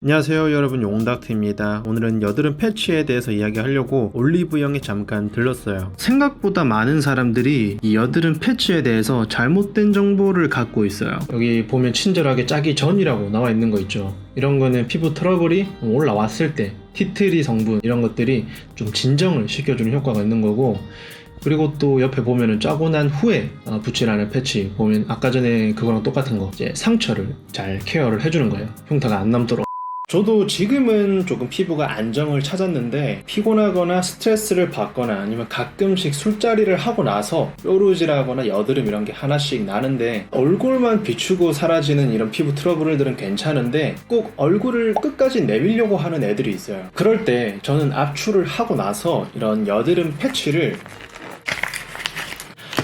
안녕하세요 여러분. 용닥트입니다. 오늘은 여드름 패치에 대해서 이야기하려고 올리브영에 잠깐 들렀어요. 생각보다 많은 사람들이 이 여드름 패치에 대해서 잘못된 정보를 갖고 있어요. 여기 보면 친절하게 짜기 전이라고 나와 있는 거 있죠? 이런 거는 피부 트러블이 올라왔을 때 티트리 성분 이런 것들이 좀 진정을 시켜주는 효과가 있는 거고 그리고 또 옆에 보면은 짜고 난 후에 어, 붙이라는 패치 보면 아까 전에 그거랑 똑같은 거 이제 상처를 잘 케어를 해주는 거예요. 흉터가 안 남도록 저도 지금은 조금 피부가 안정을 찾았는데 피곤하거나 스트레스를 받거나 아니면 가끔씩 술자리를 하고 나서 뾰루지라거나 여드름 이런 게 하나씩 나는데 얼굴만 비추고 사라지는 이런 피부 트러블들은 괜찮은데 꼭 얼굴을 끝까지 내밀려고 하는 애들이 있어요. 그럴 때 저는 압출을 하고 나서 이런 여드름 패치를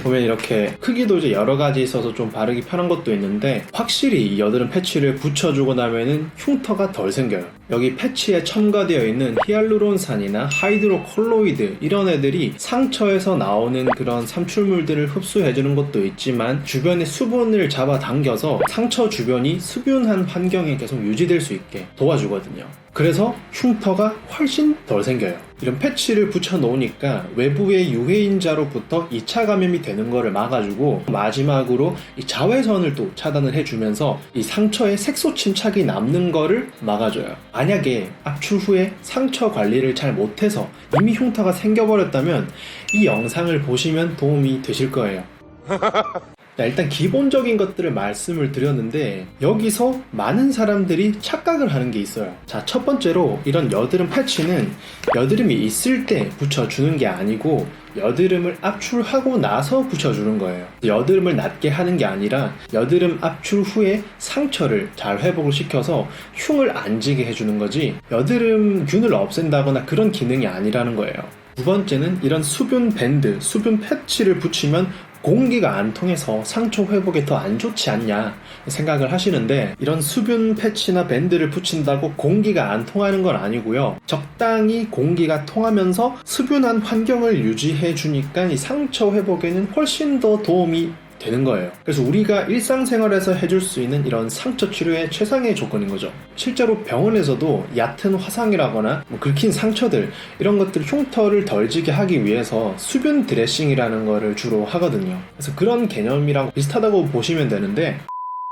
보면 이렇게 크기도 이제 여러 가지 있어서 좀 바르기 편한 것도 있는데 확실히 이 여드름 패치를 붙여주고 나면은 흉터가 덜 생겨요. 여기 패치에 첨가되어 있는 히알루론산이나 하이드로콜로이드 이런 애들이 상처에서 나오는 그런 삼출물들을 흡수해주는 것도 있지만 주변의 수분을 잡아당겨서 상처 주변이 수분한 환경에 계속 유지될 수 있게 도와주거든요. 그래서 흉터가 훨씬 덜 생겨요. 이런 패치를 붙여 놓으니까 외부의 유해인자로부터 2차 감염이 되는 거를 막아주고 마지막으로 이 자외선을 또 차단을 해주면서 이 상처에 색소 침착이 남는 거를 막아줘요. 만약에 압출 후에 상처 관리를 잘 못해서 이미 흉터가 생겨버렸다면 이 영상을 보시면 도움이 되실 거예요. 자, 일단 기본적인 것들을 말씀을 드렸는데 여기서 많은 사람들이 착각을 하는 게 있어요. 자, 첫 번째로 이런 여드름 패치는 여드름이 있을 때 붙여주는 게 아니고 여드름을 압출하고 나서 붙여주는 거예요. 여드름을 낫게 하는 게 아니라 여드름 압출 후에 상처를 잘 회복을 시켜서 흉을 안 지게 해주는 거지 여드름 균을 없앤다거나 그런 기능이 아니라는 거예요. 두 번째는 이런 수분 밴드, 수분 패치를 붙이면 공기가 안 통해서 상처 회복에 더 안 좋지 않냐 생각을 하시는데 이런 수분 패치나 밴드를 붙인다고 공기가 안 통하는 건 아니고요. 적당히 공기가 통하면서 수분한 환경을 유지해 주니까 이 상처 회복에는 훨씬 더 도움이 되는 거예요. 그래서 우리가 일상생활에서 해줄 수 있는 이런 상처 치료의 최상의 조건인 거죠. 실제로 병원에서도 얕은 화상이라거나 뭐 긁힌 상처들 이런 것들 흉터를 덜 지게 하기 위해서 수분 드레싱이라는 거를 주로 하거든요. 그래서 그런 개념이랑 비슷하다고 보시면 되는데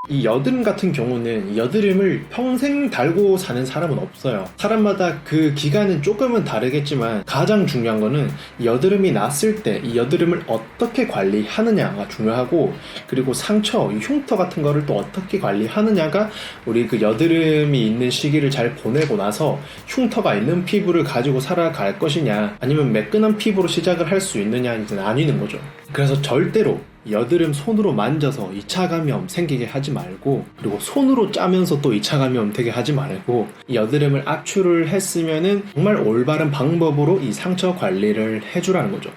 이 여드름 같은 경우는 여드름을 평생 달고 사는 사람은 없어요. 사람마다 그 기간은 조금은 다르겠지만 가장 중요한 거는 여드름이 났을 때 이 여드름을 어떻게 관리하느냐가 중요하고 그리고 상처, 흉터 같은 거를 또 어떻게 관리하느냐가 우리 그 여드름이 있는 시기를 잘 보내고 나서 흉터가 있는 피부를 가지고 살아갈 것이냐 아니면 매끈한 피부로 시작을 할 수 있느냐 이제 나뉘는 거죠. 그래서 절대로 여드름 손으로 만져서 2차 감염 생기게 하지 말고 그리고 손으로 짜면서 또 2차 감염 되게 하지 말고 이 여드름을 압출을 했으면은 정말 올바른 방법으로 이 상처 관리를 해주라는 거죠.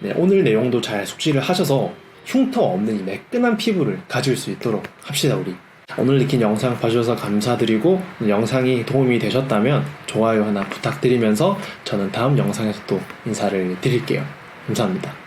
네, 오늘 내용도 잘 숙지를 하셔서 흉터 없는 이 매끈한 피부를 가질 수 있도록 합시다 우리. 오늘 느낀 영상 봐주셔서 감사드리고 영상이 도움이 되셨다면 좋아요 하나 부탁드리면서 저는 다음 영상에서 또 인사를 드릴게요. 감사합니다.